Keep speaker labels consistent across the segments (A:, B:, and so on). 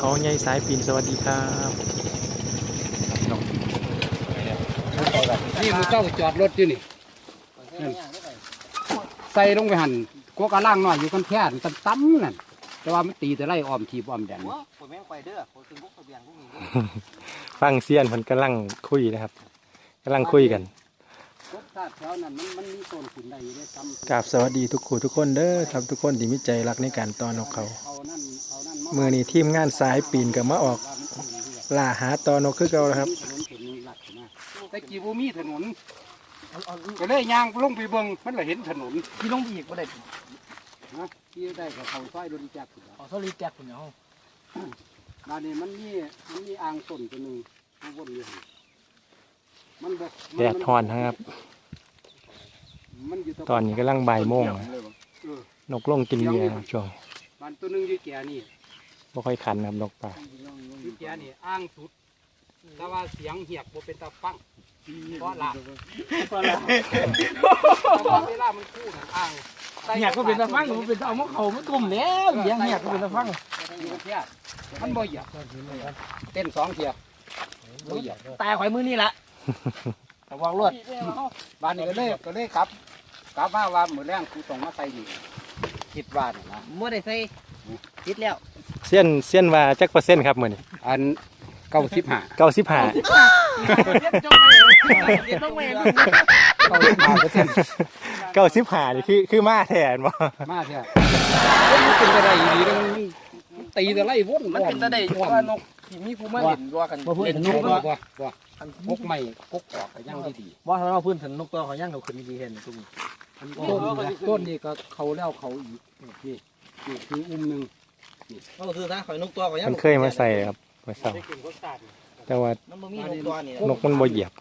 A: ไม่ใช่
B: นกเขาใหญ่สายปีนสวัสดีครับนก
C: นี่มันเจ้าจอดรถอยู่นี่ ใส่ลงไปหั่นกกระล่างน้อยอยู่กันแค่นตั้มๆนั่นแต่ว่ามันตีแต่ไล่อ้อมทีบอ้อมแดน
A: หัวผมแม่งไปเด้อผมถึงพวกทะเบียนพวกนี้
B: ฟังเซียนมันกำลังคุยนะครับกำลังคุยกัน
C: กกชาติแถวนั้นมันมันมีต้นขึ้นได้อยู่ด้วยซ้ำ
B: กราบสวัสดีทุกคู่ทุกคนเด้อครับทุกคนที่มีใจรักในการต้อนนกเขา
C: เอานั่นเอานั่น
B: เมื่อนี้ทีมงานสายปีนกับมาออกล่าหาตอนกคือเก่าแล้วครับ
C: ถนนเป็นหลักนะแต่กี่บ่มีถนนก็เลยย่างลงไปเบิ่งมันเลยเห็นถนน
A: พี่ลงไปอีกก็ได้
C: นะที่ได้กับเขาซอยโดนจักร
A: ขอโซลิแจ็คคุณเนาะ
C: บ้านนี้มันมีมันมีอ่างต้นตัวหนึงมันวนอยู่หั่น มันบ่
B: แดดฮ้อนนะครับ
C: มันอยู่
B: ตอนนี้กำลังบ่ายโมง
C: เออน
B: กลงกินเบียร์ครับช่วง
C: บ้านตัวหนึงอยู่แก่นี่
B: บ่ค่อยขันนะครับนกป่า
C: อยู่แก่นี่อ่างสุด แต่ว่าเสียงเหียกบ่เป็นตาฟังเพราะละเพราะละแต่ว่าเวลามันคู่น่ะอ่างใส่
A: อยากก็เป็นตะฟังมันเป็นเอามะเขามาตุ่มแล้วเลี้ยงอยากก็เป็นตะฟัง
C: อยู่แค่มันบ่เหยียบเต้นสองเทียบบ่เหยียบ
A: ตายข่อยมือนี่ละ แต่วางรวด
C: บ้านนี้ก็เลยก็เลยกลับกลับมาว่ามื้อแรงกูต้องมาใส่นี่คิดว่าน่ะนะ
A: เมื่อได้ใส่ติดแล้ว
B: เซียนเซียนว่าจักเปอร์เซ็นต์ครับมื้อนี้
C: อันเก้าสิบห้า
B: เก้าสิบห้า
A: เลี้ยงจงเลยเลี้ยงจงเลย
C: เก้าสิบห้าเปอร์เซ็นต์
B: เก้าสิบห้านี่คือคือมาแทนบ่
C: มาเถอะมันเป็นอะไรอีดีมันตีแต่ไล่วน
A: มันเป็นตะได้ว่านกที่มีผู้มาเล่นรัวกัน
C: เล่
A: เล่
C: น
A: น
C: น
A: น
C: ก
A: ก
C: บ่บ่บ่กกใหม่กกออกก็ยังดี
A: ว่าถ้าเราพื้นถึงนกตัวเขาย่างเราขึ้นดีเห็นตรงนี้
C: ๆต้นนี่ต้นนี่ก็เขาแล้วเขาอีกนี่นี่คืออุ้มหนึ่ง
A: ก็คือถ้าข่อยนกตัวเขาย่าง
B: มันเคยมาใส่ครับมาเศร้าแต่ว่า
A: มันบ่มีนกตัวนี่
B: นกมันบ่เหยียบ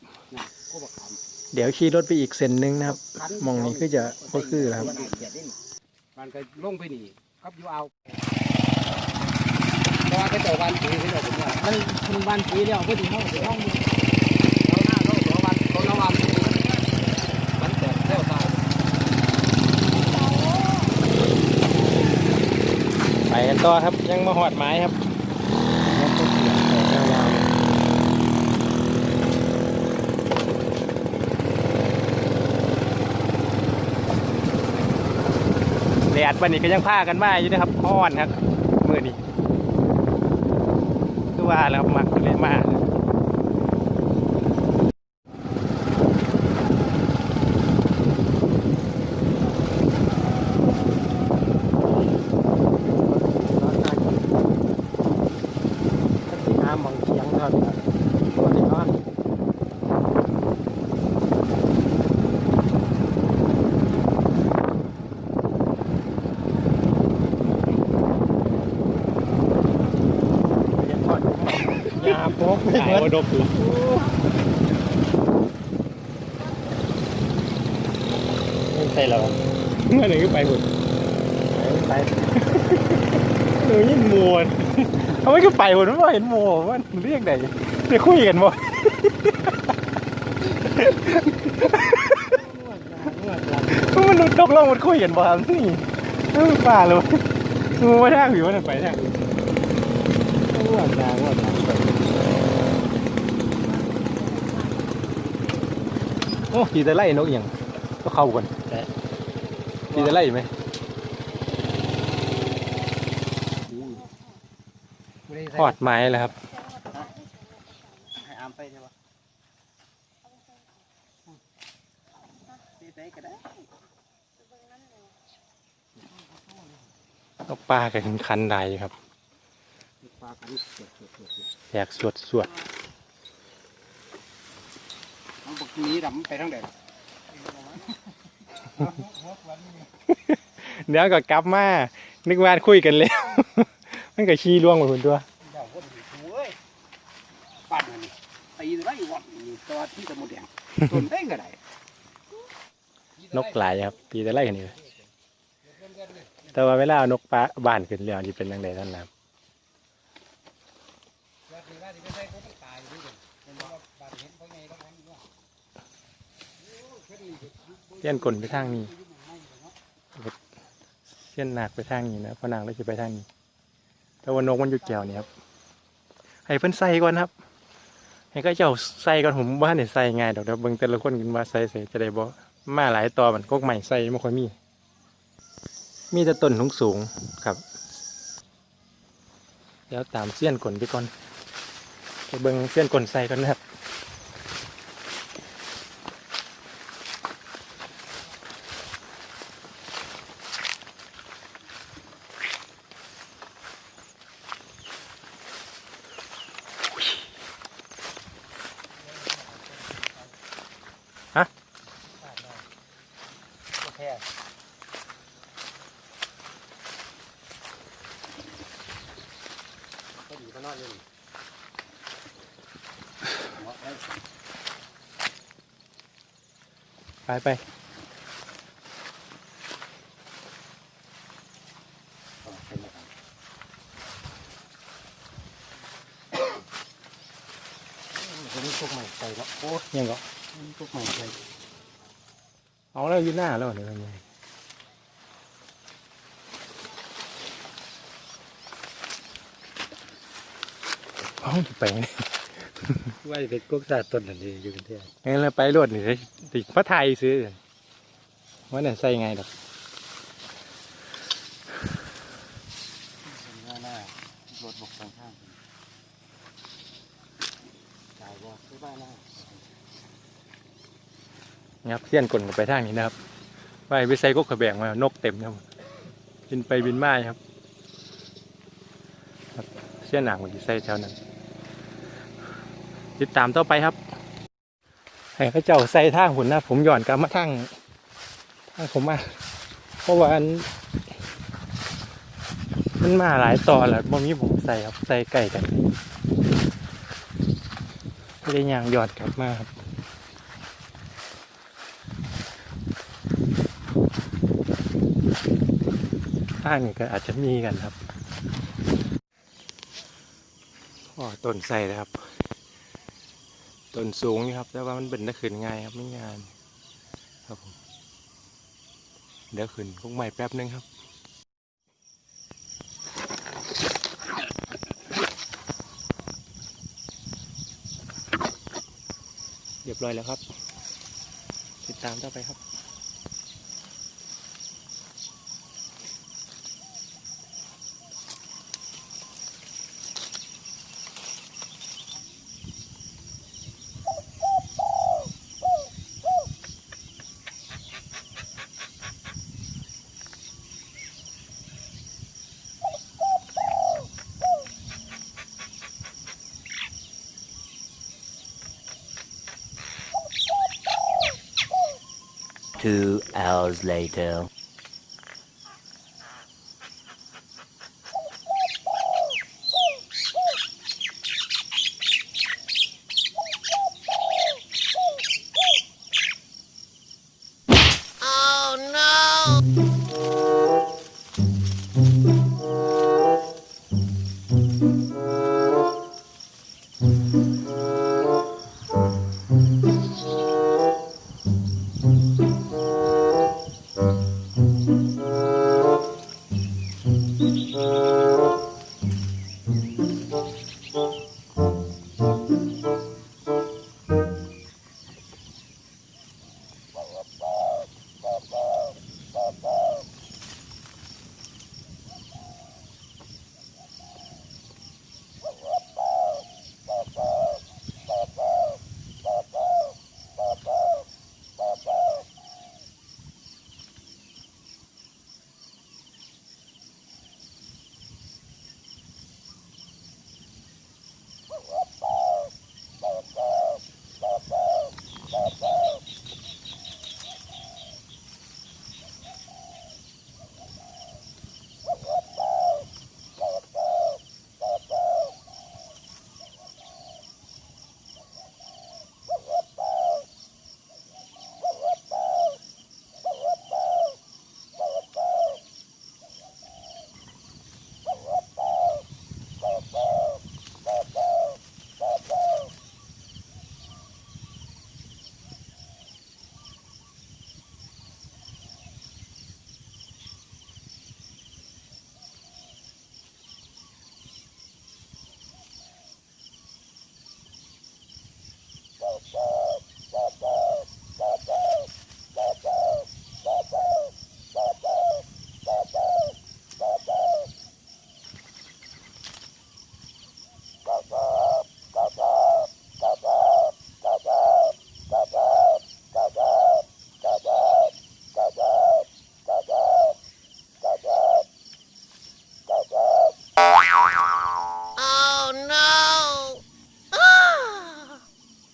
C: ก็บักขาม
B: เดี๋ยวขี่รถไปอีกเส้นหนึงนะครับหมองนี้คือจะก็คือแล้วครับ
C: มันก็ลงไปนี่ครับอยู่เอาเพราะว่าเขาเจ้าบ้านปีเขาเจ้าผมว่า
A: มันคุณบ้านปีแล้วพอดีห้องเสียห้อง
C: เขาหน้าเขาสองวันเขาละวันมันแตกเที่ยวตาย
B: ไปกัน ต่อครับยังมาหอดไม้ครับแดดวันนี้ก็ยังพากันมาอยู่นะครับอ้อนครับมือนี้คือว่าแล้วมักเลยมากำบางเชียงเท่านี้ตัวนี้นอนยังทอดยาโป๊กไม่เหมือ นดบอยู่ไม่ใช่แล้วเมื่อไหร่ก็ไปหมดไปหนูยิ่งมวนเขาไม่ก็ไปหมดว่าเห็นโมว่าเรียกไหนจะคุยกันบ่มันดูตกลงมันคุยกันบ่ครับนี่ป่าเลยงูมาทางผิวมันไปทางอ้วนนางอ้วนนางไปโอ้ขี่แต่ไล่นกอหย่างก็เข้ากันขี่แต่ไล่ไหมทอดไม้แล้วครับ
A: ให้อามไปใช่ปะไปก็ได้
B: เอาปลากันคันใดครับ
C: ปลากันเสียบเสียบเสียบเสียบ
B: แยกสวดสวด
C: เอาบักนี้ดำไปทางใดล่ะ
B: เดี๋ยวก็กลับมา นึกว่าคุยกันแล้ว มันก็ขี้ล่วงหมดคนตัว
C: เจ้าคนอยู่เว้ยบ้านนั่นนี่ตีไล่วัดนี่ตัวที่ตะมดแดงต้นได้ก็ได้
B: นกหลายครับปีแต่ไล่กันนี่เลยแต่ว่าเวลาเอานกปลาบ้านขึ้นแล้วนี่เป็นยังไงท่านนะ เส้นกลนไปทางนี้เส้นหนักไปทางนี้นะพราะนางเลยจะไปทางนี้ แต่ว่านกมันอยู่แก้วนี่ครับให้เพิ่นใส่ก่อนครับ ให้ก็เจ้าใส่ก่อนผมว่าเนี่ยใส่ง่ายดอกเดี๋ยวเบิ่งแต่ละคนกันว่าใส่ใส่จะได้บ่มาหลายตัวมันกกใหม่ใส่ไม่ค่อยมี มีแต่ต้นสูงๆครับเดี๋ยวตามเสี้ยนกลนไปก่อนไปเบิ่งเสี้ยนกลนใส่ก่อนนะครับ
C: แค่
A: ก็ดีก็นอนอยู่
B: ไปไป
A: ผมพวกใหม่ใส่แล้วโอ้
B: ยังก็
A: พวกใหม่ใส่
B: เอาแล้วยืนหน้าแล้วเนี่ยเป็นไงเอาไปไง
A: ว่าจะเป็นกกตาต้นนั่นเองอยู่กันเท่า
B: งั้นเราไปรวดนี่ติดพระไทยซื้อว่าเนี่ยใส่ไงดอก
A: หน้าหน้ารถบกทางข้างจ่ายว่าซื้อบ้านหน้า
B: นะครับเสี้ยนกลนไปทางนี้นะครับว่าไปใส่กกกระแบงมานกเต็มครับบินไปบินมาครับครับเสี้ยนหนังมันจะใส่แถวนั้น ติดตามต่อไปครับให้พระเจ้าใส่ทางหุ่นนะผมหย่อนกลับมาทางทางผมมาเพราะว่าอันมันมาหลายตอนแล้วบ่มีผมใส่ครับใส่ไก่กันไม่ได้ยางหยอดกลับมาครับข้างนี้ก็อาจจะมีกันครับอ๋อต้นใส่นะครับ ต้นสูงนี่ครับ แต่ว่ามันเป็นตะขึ้นง่ายครับไม่งานครับผมเดี๋ยวขึ้นพวกใหม่แป๊บนึงครับเรียบร้อยแล้วครับ ติดตามต่อไปครับ
D: Two hours later.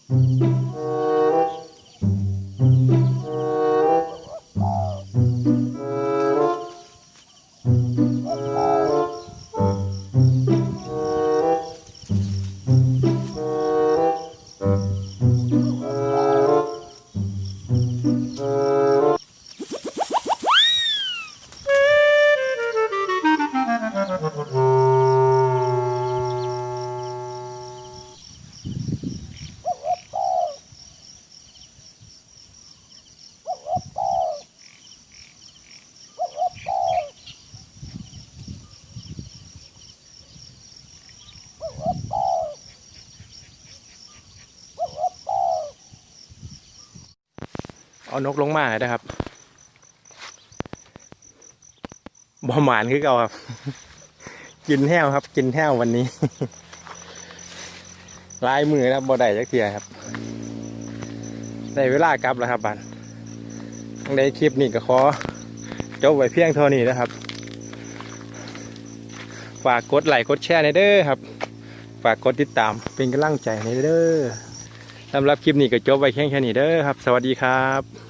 B: Thank you. เอานกลงมาหน่อยนะครับบ่หมานคือเก่าครับ กินแห้วครับ กินแห้ววันนี้ลายมือนะครับบ่ได้จักเทียครับได้เวลากลับแล้วครับบันในคลิปนี้ก็ขอจบไว้เพียงเท่านี้นะครับ ฝากกดไลค์กดแชร์ในเด้อครับ ฝากกดติดตามเป็นกำลังใจในเด้อสำหรับคลิปนี้ก็จบไว้แค่แค่นี้เด้อครับ สวัสดีครับ